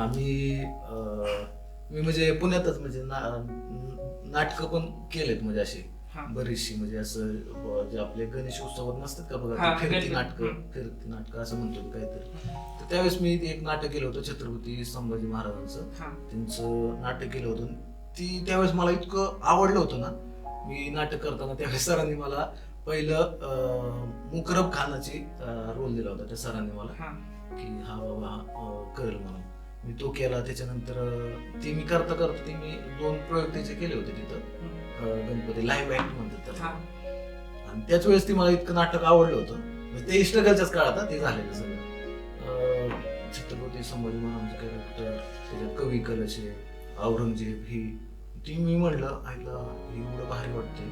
आम्ही अं, मी म्हणजे पुण्यातच म्हणजे ना- नाटकं पण केलेत म्हणजे अशी हा. बरीचशी म्हणजे असं ब- जे आपले गणेश उत्सवात नसतात का बघा हा, ते फिरती गणपती. नाटकं हम्म. फिरती नाटकं असं म्हणतो मी काहीतरी. तर त्यावेळेस मी एक नाटक केलं होतं छत्रपती संभाजी महाराजांचं. हा. त्यांचं नाटक केलं होतं. ती त्यावेळेस मला इतकं आवडलं होतं ना. मी नाटक करताना त्यावेळेस सरांनी मला पहिलं अं, मुकरब खानाची रोल दिला होता त्या सरांनी मला. हा. की हा बाबा हा, अं, करेल म्हणून. मी तो केला त्याच्यानंतर ते मी करता करता ते मी दोन प्रयोग त्याचे केले होते तिथं. गणपती लाईव्ह ऍक्ट म्हणतात त्याला. हा. आणि त्याच वेळेस ती मला इतकं नाटक आवडलं होतं. म्हणजे ते स्ट्रगलच्याच काळात ते झालेलं सगळं. छत्रपती संभाजी महाराजांचं कॅरेक्टर त्याच्यात कवी कलशे औरंगजेब ही ती मी म्हणलं ऐकलं हे एवढं भारी वाटते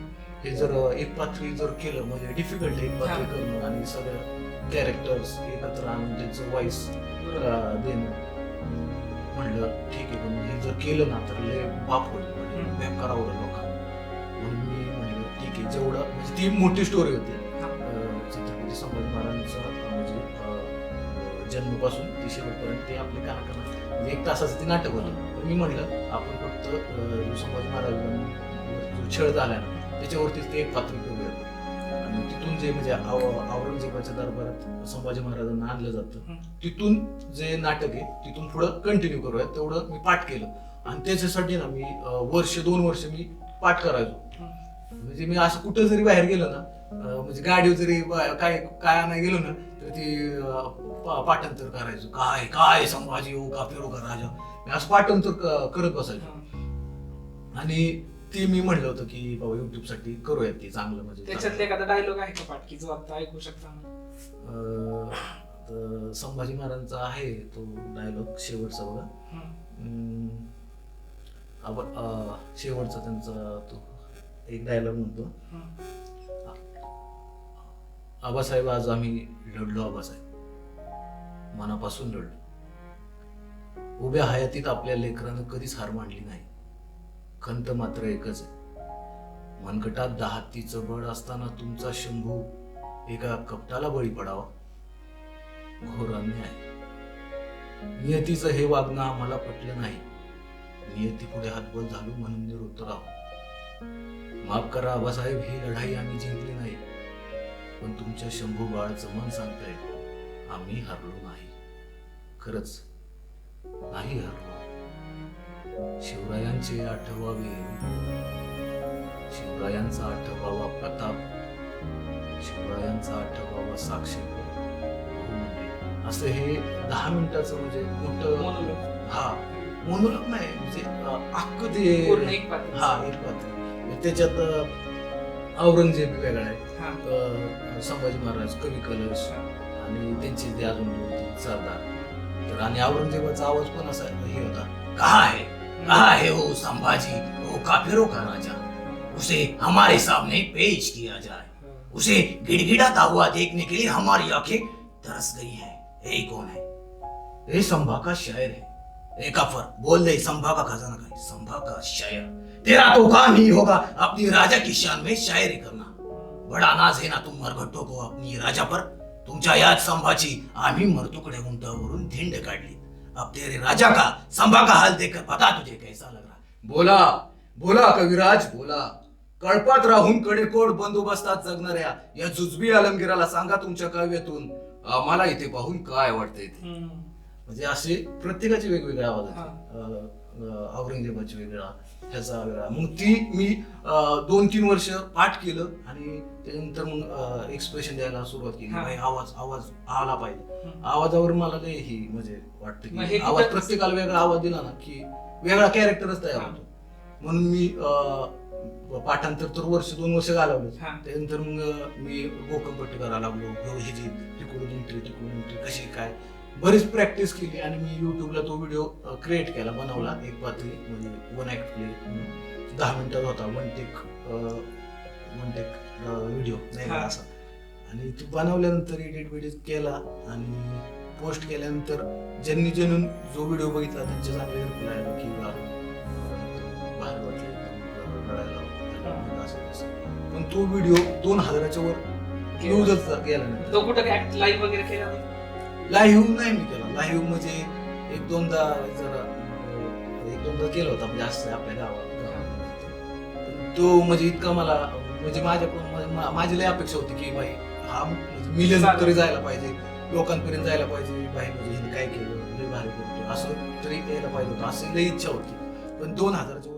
हे जर एक पात्री जर केलं म्हणजे डिफिकल्ट एक पात्री. करणं आणि सगळ्या कॅरेक्टर्स एकत्र आणून त्यांचं वॉइस. देणं. म्हणलं ठीक आहे पण हे जर केलं ना तर लय बाप होईल. बेकार आवडेल लोकांना. म्हणून मी म्हणलं ठीक आहे जेवढं म्हणजे ती मोठी स्टोरी होती. अं, छत्रपती संभाजी महाराजांचं म्हणजे अं, जन्मपासून ते शेवटपर्यंत ते आपले कानाकाना म्हणजे एक तासाचं ते नाटक होतं. तर मी म्हणलं आपण फक्त अं, जो संभाजी महाराजांवर जो छळ झाला ना त्याच्यावरतीच ते एक पात्र करूया आणि तिथून जे म्हणजे औ- औरंगजेबाच्या दरबारात संभाजी महाराजांना आणलं जातं. हम्म. तिथून जे नाटक आहे तिथून पुढं कंटिन्यू करूया तेवढं मी पाठ केलं. आणि त्याच्यासाठी ना मी अं, वर्ष दोन वर्ष मी पाठ करायचो. म्हणजे मी असं कुठं जरी बाहेर गेलो ना अं, म्हणजे गाडीवर जरी बा- काय काय नाही गेलो ना तर ती अं, पा- पाठांतर करायचो. काय काय संभाजी हो का फिरो का राजा? मी असं पाठांतर क- करत बसायचो. आणि ते मी म्हणलं होतं की बाबा युट्यूबसाठी करूयात ते चांगलं म्हणजे त्याच्यातले एखादा डायलॉग आहे का पाठ की जो आता ऐकू शकता. अं, तर संभाजी महाराजांचा आहे तो डायलॉग शेवटचा बघा. हम्म. अं, आब- अं, शेवटचा त्यांचा तो एक डायलॉग म्हणतो. हम्म. आबासाहेब आज आम्ही लढलो आबासाहेब. मनापासून लढलो उभ्या हयातीत आपल्या लेकरानं कधीच हार मांडली नाही. खंत मात्र एकच आहे. मनगटात दहातीचं बळ असताना तुमचा शंभू एका कपटाला बळी पडावा. घोर अन्याय. नियतीचं हे वागणं आम्हाला पटलं नाही. नियती पुढे हातबल झालो म्हणून निरुत्तर आहो माफ करा आबासाहेब ही लढाई आम्ही जिंकली नाही. पण तुमच्या शंभू बाळाचं मन सांगतंय आम्ही हरलो नाही. खरंच नाही हरलो. शिवरायांचे आठवावे. शिवरायांचा आठवावा प्रताप. शिवरायांचा आठवावा साक्षी. हो म्हणले. असं हे दहा मिनिटाचं म्हणजे मोठं. हा. मोनोलॉग नाही म्हणजे अख्खं ते हा एक पात्र. म्हणजे त्याच्यात औरंगजेब वेगळा आहे. हा. संभाजी महाराज कवी कलश. आणि त्यांचे ते अजून सरदार. तर आणि औरंगजेबाचा आवाज पण असा हे होता. काय काय है वो संभाजी? वो काफिरों का राजा। उसे हमारे सामने पेश किया जाए। उसे गिड़गिड़ाता हुआ देखने के लिए हमारी आंखें तरस गई है। ये कौन है? ये संभा का शायर है। ए कफर बोल दे संभा का खजाना का संभा का शायर। तेरा तो काम ही होगा अपनी राजा की शान में शायरी करना। बड़ा नाज है ना तुम मरघट्टो को अपनी राजा पर। तुमच्या याच संभाची आम्ही मरतुकडे उंटावरून धिंड काढली अब तेरे राजा का संभा का हाल देखकर पता तुझे कैसा लग रहा? बोला बोला कविराज बोला। कळपात राहून कडेकोड बंदोबस्तात जगणाऱ्या या जुजबी आलमगिराला सांगा तुमच्या काव्यातून. आम्हाला इथे पाहून काय वाटतंय ते? म्हणजे असे प्रत्येकाचे वेगवेगळे आवाज. आहेत. औरंगजेबाचे वेगळा ह्याचा वेगळा. मग ती मी दोन तीन वर्ष पाठ केलं आणि त्याच्यानंतर मग एक्सप्रेशन द्यायला सुरुवात केली. आवाज आवाज आला पाहिजे. आवाजावर मला लय ही म्हणजे वाटतं की आवाज प्रत्येकाला वेगळा आवाज दिला ना की वेगळा कॅरेक्टरच तयार. होतो. म्हणून मी अं, पाठांतर तर वर्ष दोन वर्ष घालवले. त्यानंतर मग मी गोकमपट्टी करायला लागलो हो ह्याची तिकडून एंट्री तिकडून एंट्री कशी काय? बरीच प्रॅक्टिस केली आणि मी युट्यूबला तो व्हिडिओ क्रिएट केला बनवला. एक पात्री म्हणजे वन ऍक्ट प्ले दहा मिनिटात होता. One take one take video नाही का. असा. आणि तो बनवल्यानंतर एडिट बिडिट केला आणि पोस्ट केल्यानंतर ज्यांनी ज्यांनी जो व्हिडिओ बघितला त्यांचे चांगले रिप्लाय आले की "वा, अं, भारी वाटले रडायला. आलं, असं तसं." पण तो व्हिडिओ दोन हजाराच्या वर व्ह्यूजच गेला नाही. तो कुठं लाईव्ह वगैरे केला? लाईव्ह नाही मी केला. लाईव्ह म्हणजे एक दोनदा जरा एक दोनदा केलं होतं म्हणजे असं आपल्या गावात. तो म्हणजे इतका मला म्हणजे माझ्या माझी लय अपेक्षा होती की बाई हा मिलियन चालेल. तरी जायला पाहिजे. लोकांपर्यंत जायला पाहिजे. बाई म्हणजे काय केलं लय भारी करतो असं तरी यायला पाहिजे होतं. असं लई इच्छा होती. पण दोन हजाराच्या